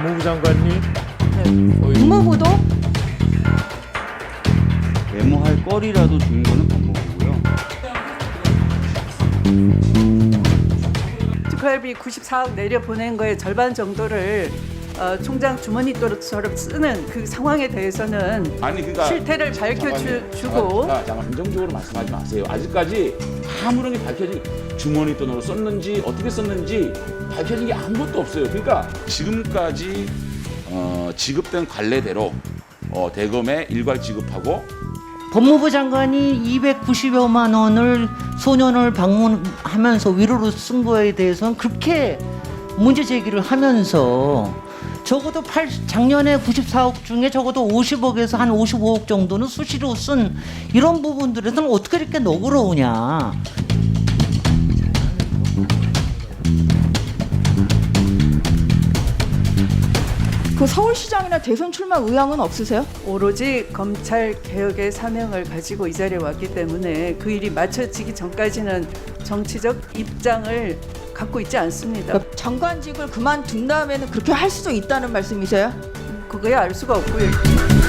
법무부 장관님. 거의 국무부도? 메모할 거리라도 주는 거는 법무부고요. 특활비 94억 내려 보낸 거의 절반 정도를 어, 총장 주머니 돈처럼 쓰는 그 상황에 대해서는 아니 그러니까 실태를 밝혀주고 잠깐, 잠깐 감정적으로 말씀하지 마세요. 아직까지 아무런 게 밝혀진 주머니 돈으로 썼는지 어떻게 썼는지 밝혀진 게 아무것도 없어요. 그러니까 지금까지 어, 지급된 관례대로 어, 대검에 일괄 지급하고 법무부 장관이 290여만 원을 소년을 방문하면서 위로로 쓴 거에 대해서는 그렇게 문제 제기를 하면서 적어도 8, 작년에 94억 중에 적어도 50억에서 한 55억 정도는 수시로 쓴 이런 부분들에서는 어떻게 이렇게 너그러우냐. 그 서울시장이나 대선 출마 의향은 없으세요? 오로지 검찰 개혁의 사명을 가지고 이 자리에 왔기 때문에 그 일이 마쳐지기 전까지는 정치적 입장을 갖고 있지 않습니다. 그러니까 장관직을 그만둔 다음에는 그렇게 할 수도 있다는 말씀이세요? 그거야 알 수가 없고요.